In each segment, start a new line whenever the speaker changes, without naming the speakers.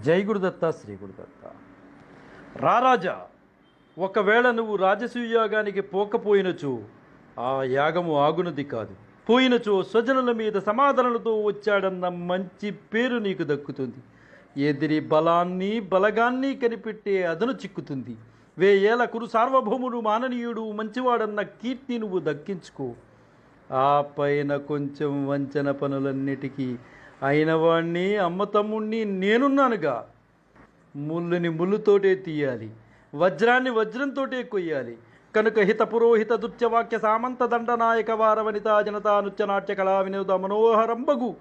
జై గురుదత్త శ్రీ గురుదత్త రారాజా ఒకవేళ నువ్వు రాజసూయాగానికి పోకపోయినచో ఆ యాగము ఆగునది కాదు. పోయినచో స్వజనుల మీద సమాధానాలతో వచ్చాడన్న మంచి పేరు నీకు దక్కుతుంది. ఎదిరి బలాన్ని బలగాన్ని కనిపెట్టే అదను చిక్కుతుంది. వేయేల కురు సార్వభౌముడు మాననీయుడు మంచివాడన్న కీర్తి నువ్వు దక్కించుకో. ఆ పైన కొంచెం వంచన పనులన్నిటికీ అయిన వాణ్ణి అమ్మ తమ్ముణ్ణి నేనున్నానుగా. ముళ్ళుని ముళ్ళుతోటే తీయాలి వజ్రాన్ని వజ్రంతోటే కొయ్యాలి. కనుక హిత పురోహిత దుత్యవాక్య సామంత దండనాయక వార జనతా నృత్యనాట్య కళా వినోద మనోహరంబగు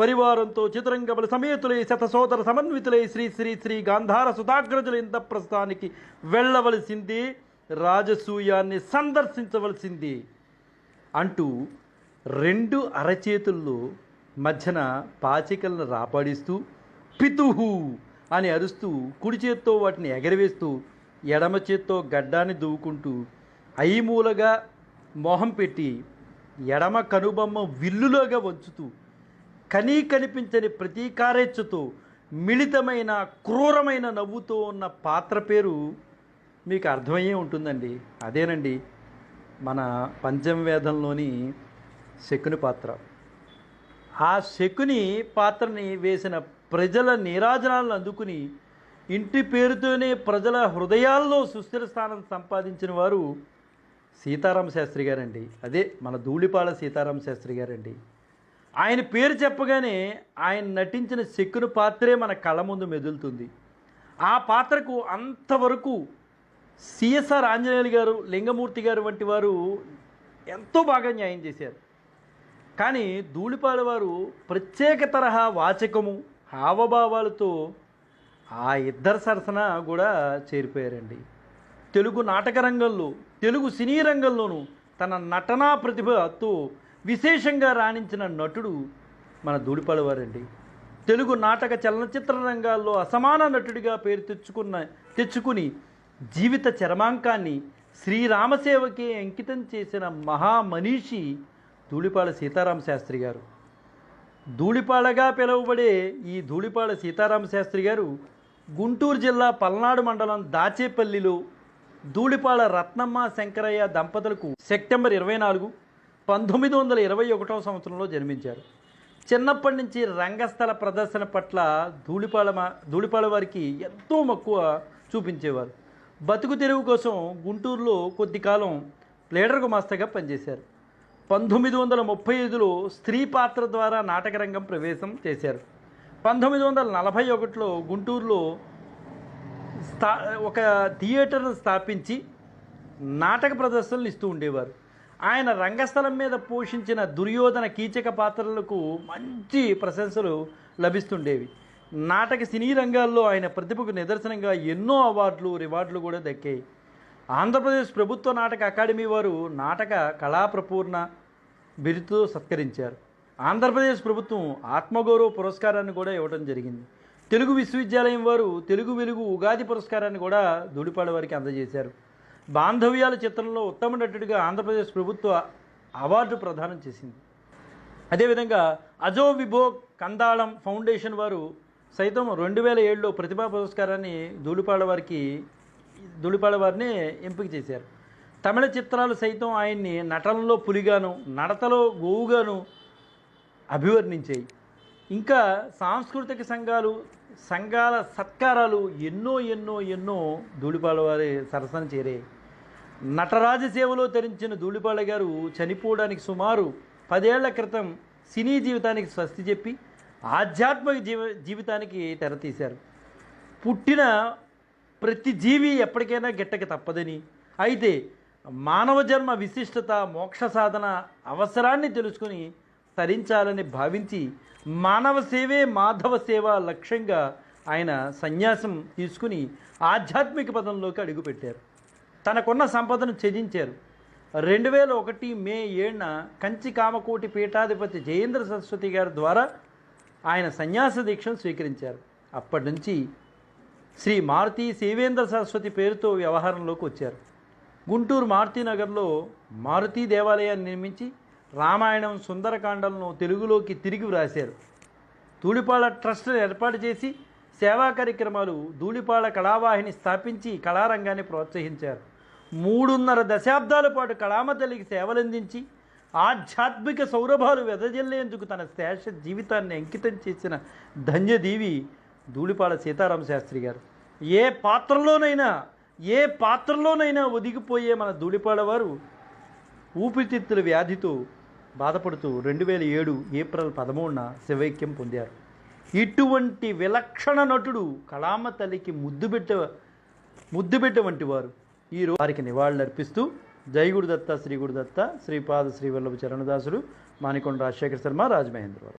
పరివారంతో చిత్రంగబల సమేతులై శతసోదర సమన్వితులై శ్రీ శ్రీ శ్రీ గాంధార సుధాగ్రజుల ప్రస్థానికి వెళ్ళవలసింది రాజసూయాన్ని సందర్శించవలసింది. అంటూ రెండు అరచేతుల్లో మధ్యన పాచికలను రాపాడిస్తూ పితుహు అని అరుస్తూ కుడి చేత్తో వాటిని ఎగరవేస్తూ ఎడమ చేత్తో గడ్డాన్ని దువ్వుకుంటూ ఐమూలగా మొహం పెట్టి ఎడమ కనుబొమ్మ విల్లులోగా వంచుతూ కనీ కనిపించని ప్రతీకారేచ్ఛతో మిళితమైన క్రూరమైన నవ్వుతో ఉన్న పాత్ర పేరు మీకు అర్థమయ్యే ఉంటుందండి. అదేనండి మన పంచమవేదంలోని శకుని పాత్ర. ఆ శకుని పాత్రని వేసిన ప్రజల నీరాజనాలను అందుకుని ఇంటి పేరుతోనే ప్రజల హృదయాల్లో సుస్థిర స్థానం సంపాదించిన వారు సీతారామ శాస్త్రి గారండి. అదే మన ధూళిపాల సీతారామ శాస్త్రి గారండి. ఆయన పేరు చెప్పగానే ఆయన నటించిన శకుని పాత్రే మన కళ్ళ ముందు మెదులుతుంది. ఆ పాత్రకు అంతవరకు సిఎస్ఆర్ ఆంజనేయులు గారు లింగమూర్తి గారు వంటి వారు ఎంతో బాగా న్యాయం చేశారు. కానీ ధూళిపాల వారు ప్రత్యేక తరహా వాచకము హావభావాలతో ఆ ఇద్దరు సరసన కూడా చేరిపోయారండి. తెలుగు నాటక రంగంలో తెలుగు సినీ రంగంలోనూ తన నటనా ప్రతిభతో విశేషంగా రాణించిన నటుడు మన ధూళిపాల వారండి తెలుగు నాటక చలనచిత్ర రంగాల్లో అసమాన నటుడిగా పేరు తెచ్చుకున్న తెచ్చుకుని జీవిత చరమాంకాన్ని శ్రీరామసేవకే అంకితం చేసిన మహామనీషి ధూళిపాళ సీతారామ శాస్త్రి గారు. ధూళిపాళగా పిలువబడే ఈ ధూళిపాళ సీతారామ శాస్త్రి గారు గుంటూరు జిల్లా పల్నాడు మండలం దాచేపల్లిలో ధూళిపాళ రత్నమ్మ శంకరయ్య దంపతులకు సెప్టెంబర్ ఇరవై నాలుగు పంతొమ్మిది వందల ఇరవై ఒకటవ సంవత్సరంలో జన్మించారు. చిన్నప్పటి నుంచి రంగస్థల ప్రదర్శన పట్ల ధూళిపాళ ధూళిపాళ వారికి ఎంతో మక్కువ చూపించేవారు. బతుకు తెరువు కోసం గుంటూరులో కొద్ది కాలం లీడర్ గుమాస్తగా పనిచేశారు. పంతొమ్మిది వందల ముప్పై ఐదులో స్త్రీ పాత్ర ద్వారా నాటకరంగం ప్రవేశం చేశారు. పంతొమ్మిది వందల నలభై ఒకటిలో గుంటూరులో స్థా ఒక థియేటర్ను స్థాపించి నాటక ప్రదర్శనలు ఇస్తూ ఉండేవారు. ఆయన రంగస్థలం మీద పోషించిన దుర్యోధన కీచక పాత్రలకు మంచి ప్రశంసలు లభిస్తుండేవి. నాటక సినీ రంగాల్లో ఆయన ప్రతిభకు నిదర్శనంగా ఎన్నో అవార్డులు రివార్డులు కూడా దక్కాయి. ఆంధ్రప్రదేశ్ ప్రభుత్వ నాటక అకాడమీ వారు నాటక కళాప్రపూర్ణ బిరుదుతో సత్కరించారు. ఆంధ్రప్రదేశ్ ప్రభుత్వం ఆత్మగౌరవ పురస్కారాన్ని కూడా ఇవ్వడం జరిగింది. తెలుగు విశ్వవిద్యాలయం వారు తెలుగు వెలుగు ఉగాది పురస్కారాన్ని కూడా ధూళిపాడ వారికి అందజేశారు. బాంధవ్యాల చిత్రంలో ఉత్తమ నటుడిగా ఆంధ్రప్రదేశ్ ప్రభుత్వ అవార్డు ప్రదానం చేసింది. అదేవిధంగా అజో విభో కందాళం ఫౌండేషన్ వారు సైతం రెండు వేల ఏడులో ప్రతిభా పురస్కారాన్ని ధూళిపాడ వారికి ధూళిపాడ వారిని ఎంపిక చేశారు. తమిళ చిత్రాలు సైతం ఆయన్ని నటనలో పులిగాను నడతలో గోవుగాను అభివర్ణించాయి. ఇంకా సాంస్కృతిక సంఘాలు సంఘాల సత్కారాలు ఎన్నో ఎన్నో ఎన్నో ధూళిపాల వారి సరసన చేరాయి. నటరాజ సేవలో తరించిన ధూళిపాళ గారు చనిపోవడానికి సుమారు పదేళ్ళ క్రితం సినీ జీవితానికి స్వస్తి చెప్పి ఆధ్యాత్మిక జీవ జీవితానికి తెరతీశారు పుట్టిన ప్రతి జీవి ఎప్పటికైనా గిట్టక తప్పదని. అయితే మానవ జన్మ విశిష్టత మోక్ష సాధన అవసరాన్ని తెలుసుకుని తరించాలని భావించి మానవ సేవే మాధవ సేవ లక్ష్యంగా ఆయన సన్యాసం తీసుకుని ఆధ్యాత్మిక పదంలోకి అడుగుపెట్టారు. తనకున్న సంపదను త్యజించారు. రెండు వేల ఒకటి మే ఏడున కంచి కామకోటి పీఠాధిపతి జయేంద్ర సరస్వతి గారి ద్వారా ఆయన సన్యాస దీక్షను స్వీకరించారు. అప్పటి నుంచి శ్రీ మారుతి సేవేంద్ర సరస్వతి పేరుతో వ్యవహారంలోకి వచ్చారు. గుంటూరు మారుతీనగర్లో మారుతి దేవాలయాన్ని నిర్మించి రామాయణం సుందరకాండలను తెలుగులోకి తిరిగి వ్రాశారు. ధూళిపాళ ట్రస్ట్ను ఏర్పాటు చేసి సేవా కార్యక్రమాలు ధూళిపాళ కళావాహిని స్థాపించి కళారంగాన్ని ప్రోత్సహించారు. మూడున్నర దశాబ్దాల పాటు కళామ తల్లికి సేవలందించి ఆధ్యాత్మిక సౌరభాలు వెదజల్లేందుకు తన శేష జీవితాన్ని అంకితం చేసిన ధన్యదేవి ధూళిపాళ సీతారామ శాస్త్రి గారు. ఏ పాత్రలోనైనా ఏ పాత్రలోనైనా ఒదిగిపోయే మన ధూళిపాళ వారు ఊపిరితిత్తుల వ్యాధితో బాధపడుతూ రెండు వేల ఏడు ఏప్రిల్ పదమూడున శివైక్యం పొందారు. ఇటువంటి విలక్షణ నటుడు కళామ తల్లికి ముద్దుబిడ్డ ముద్దుబిడ్డ వంటి వారు. ఈరోజు వారికి నివాళులర్పిస్తూ జై దత్త శ్రీ గురుదత్త శ్రీపాద శ్రీవల్లభ చరణదాసుడు మానికొండ రాజశేఖర శర్మ రాజమహేంద్రవరం.